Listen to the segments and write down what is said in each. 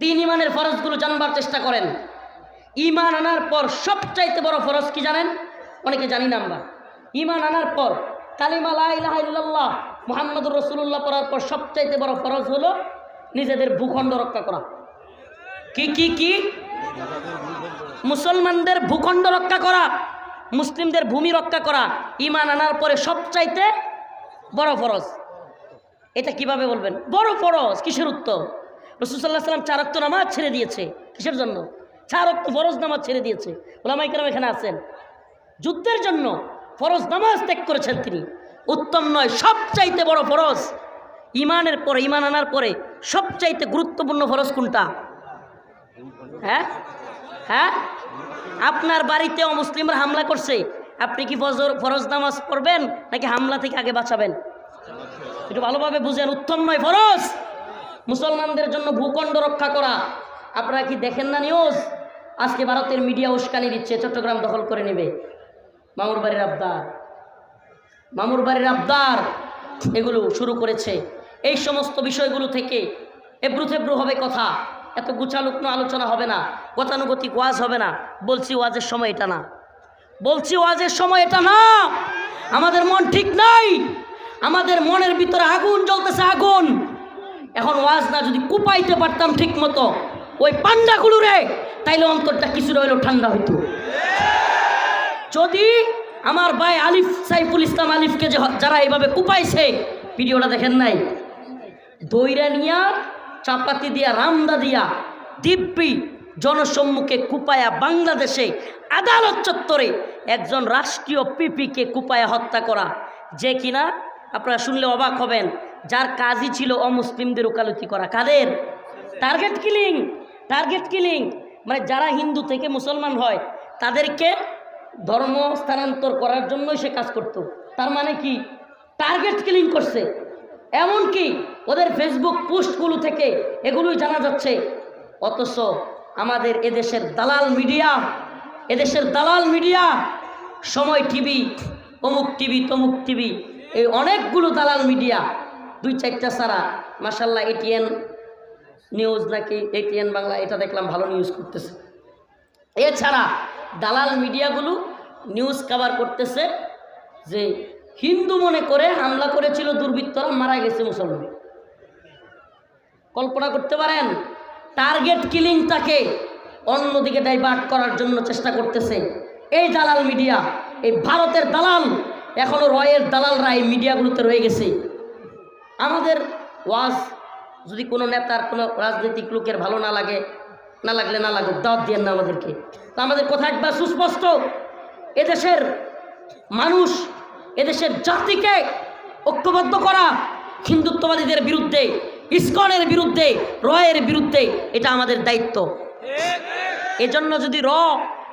দিন ইমানের ফরজগুলো জানবার চেষ্টা করেন। ইমান আনার পর সবচাইতে বড় ফরজ কি জানেন? অনেকে জানি না আমরা। ইমান আনার পর কালিমা লা ইলাহা ইল্লাল্লাহ মুহাম্মদুর রসুল্লাহ পড়ার পর সবচাইতে বড় ফরজ হলো নিজেদের ভূখণ্ড রক্ষা করা। কি কি কি? মুসলমানদের ভূখণ্ড রক্ষা করা, মুসলিমদের ভূমি রক্ষা করা ইমান আনার পরে সবচাইতে বড় ফরজ। এটা কীভাবে বলবেন? বড় ফরজ, কিসের উত্তর? রসুল্লাহ সাল্লাম চারক্ত নামাজ ছেড়ে দিয়েছে। কিসের জন্য? চারক্ত ফরজ নামাজ ছেড়ে দিয়েছে। ওলামাই কেরাম এখানে আছেন। যুদ্ধের জন্য ফরজ নামাজ ত্যাগ করেছেন তিনি। উত্তম নয়, সবচাইতে বড় ফরজ ইমানের পরে, ইমান আনার পরে সবচাইতে গুরুত্বপূর্ণ ফরজ কোনটা? হ্যাঁ? হ্যাঁ? আপনার বাড়িতে অমুসলিমরা হামলা করছে। আপনি কি ফজর, ফরজ নামাজ পড়বেন নাকি হামলা থেকে আগে বাঁচাবেন? একটু ভালোভাবে বুঝেন, উত্তম নয়, ফরজ। মুসলমানদের জন্য ভূখণ্ড রক্ষা করা। আপনারা কি দেখেন না নিউজ আজকে ভারতের মিডিয়া উস্কানি দিচ্ছে, চট্টগ্রাম দখল করে নেবে। মামুর বাড়ির আবদার। মামুর বাড়ির আবদার, এগুলো শুরু করেছে। এই সমস্ত বিষয়গুলো থেকে এব্রু থেব্রু হবে কথা। এত গুছালুকনো আলোচনা হবে না, গতানুগতিক ওয়াজ হবে না। বলছি ওয়াজের সময় এটা না। বলছি ওয়াজের সময় এটা না। আমাদের মন ঠিক নাই। আমাদের মনের ভিতরে আগুন জ্বলতেছে, আগুন। এখন ওয়াজ না যদি কুপাইতে পারতাম ঠিক মতো ওই পান্ডাগুলো রে, তাইলে অন্তরটা কিছুটা হইলেও ঠান্ডা হইতো। যদি আমার ভাই আলিফ সাইফুল ইসলাম আলিফকে যারা এইভাবে কুপাইছে, ভিডিওটা দেখেন নাই, দইরা নিয়া, চাপাতি দিয়া, রামদা দিয়া, দিব্যি জনসম্মুখে কুপায়া বাংলাদেশে আদালত চত্বরে একজন রাষ্ট্রীয় পিপিকে কুপায়া হত্যা করা, যে কিনা আপনারা শুনলে অবাক হবেন যার কাজই ছিল অমুসলিমদের ওকালতি করা। কাদের? টার্গেট কিলিং টার্গেট কিলিং মানে যারা হিন্দু থেকে মুসলমান হয়, তাদেরকে ধর্ম স্থানান্তর করার জন্যই সে কাজ করত। তার মানে কি? টার্গেট কিলিং করছে। এমনকি ওদের ফেসবুক পোস্টগুলো থেকে এগুলোই জানা যাচ্ছে। অথচ আমাদের এদেশের দালাল মিডিয়া, এদেশের দালাল মিডিয়া, সময় টিভি, অমুক টিভি, তমুক টিভি, এই অনেকগুলো দালাল মিডিয়া দুই চারটা ছাড়া মাসাল্লাহ এটিএন নিউজ নাকি? এটিএন বাংলা, এটা দেখলাম ভালো নিউজ করতেছে। এছাড়া দালাল মিডিয়াগুলো নিউজ কভার করতেছে যে হিন্দু মনে করে হামলা করেছিল দুর্বৃত্তরা, মারা গেছে মুসলমান। কল্পনা করতে পারেন টার্গেট কিলিংটাকে অন্যদিকে ডাইভার্ট করার জন্য চেষ্টা করতেছে এই দালাল মিডিয়া। এই ভারতের দালাল এখনও রয়ের দালালরা এই মিডিয়াগুলোতে রয়ে গেছে। আমাদের ওয়াজ যদি কোনো নেতার কোনো রাজনৈতিক লোকের ভালো না লাগে, না লাগলে না লাগুক, দাওয়াত দিয়ে না আমাদেরকে। তো আমাদের কথা একবার সুস্পষ্ট, এদেশের মানুষ, এদেশের জাতিকে ঐক্যবদ্ধ করা, হিন্দুত্ববাদীদের বিরুদ্ধে, ইস্কনের বিরুদ্ধে, রয়ের বিরুদ্ধে, এটা আমাদের দায়িত্ব। এজন্য যদি র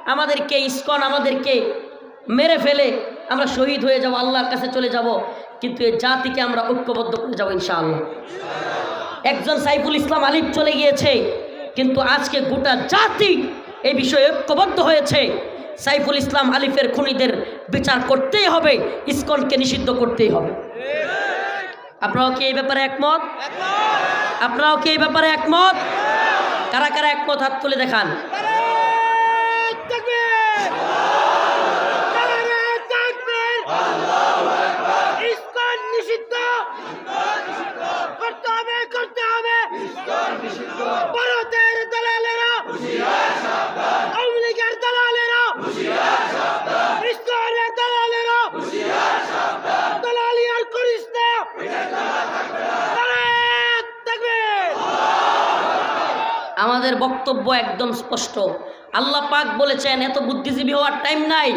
আমাদেরকে, ইস্কন আমাদেরকে মেরে ফেলে, আমরা শহীদ হয়ে যাব, আল্লাহর কাছে চলে যাব কিন্তু এই জাতিকে আমরা ঐক্যবদ্ধ করে যাব ইনশাআল্লাহ। একজন সাইফুল ইসলাম আলিফ চলে গিয়েছে, কিন্তু আজকে গোটা জাতি এই বিষয়ে ঐক্যবদ্ধ হয়েছে। সাইফুল ইসলাম আলিফের খুনিদের বিচার করতেই হবে, ইসকনকে নিষিদ্ধ করতেই হবে। আপনারাও কি এই ব্যাপারে একমত? আপনারাও কি এই ব্যাপারে একমত? কারা কারা একমত? হাত তুলে দেখান ইসকন নিষিদ্ধ করতে হবে করতে হবে ভারতের দালালেরা আওয়ামী লীগের দালালেরা ইসকনের দালালেরা দালালি আর করিস না নারায়ণ তাকবীর আমাদের বক্তব্য একদম স্পষ্ট। আল্লাহ পাক বলেছেন, এত বুদ্ধিজীবী হওয়ার টাইম নাই।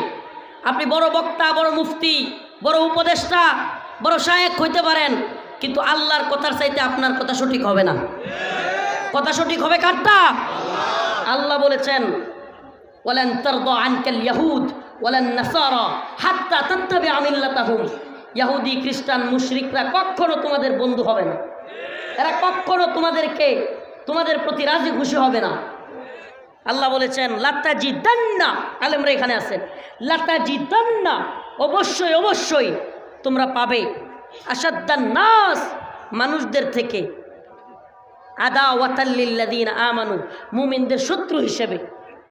আপনি বড় বক্তা, বড় মুফতি, বড় উপদেষ্টা, বড় শায়েক হইতে পারেন, কিন্তু আল্লাহর কথার চাইতে আপনার কথা সঠিক হবে না। কথা সঠিক হবে কারটা আল্লাহ বলেছেন, ওয়ালান তারদা আনকেল ইয়াহুদ, ওয়ালান নাসারা হাত্তা তাত্তাবি আমিল্লাতাহুম ইয়াহুদি, খ্রিস্টান, মুশরিকরা কখনো তোমাদের বন্ধু হবে না। এরা কখনো তোমাদেরকে তোমাদের প্রতি রাজি খুশি হবে না। আল্লাহ বলেছেন লাতাজি দান্না আলেমরা এখানে আছেন লাতাজি দান্না অবশ্যই অবশ্যই তোমরা পাবে। আসাদ্দান নাস মানুষদের থেকে। আদা ওয়াতাল্লিল্লাদিন আমানু, মুমিনদের শত্রু হিসেবে।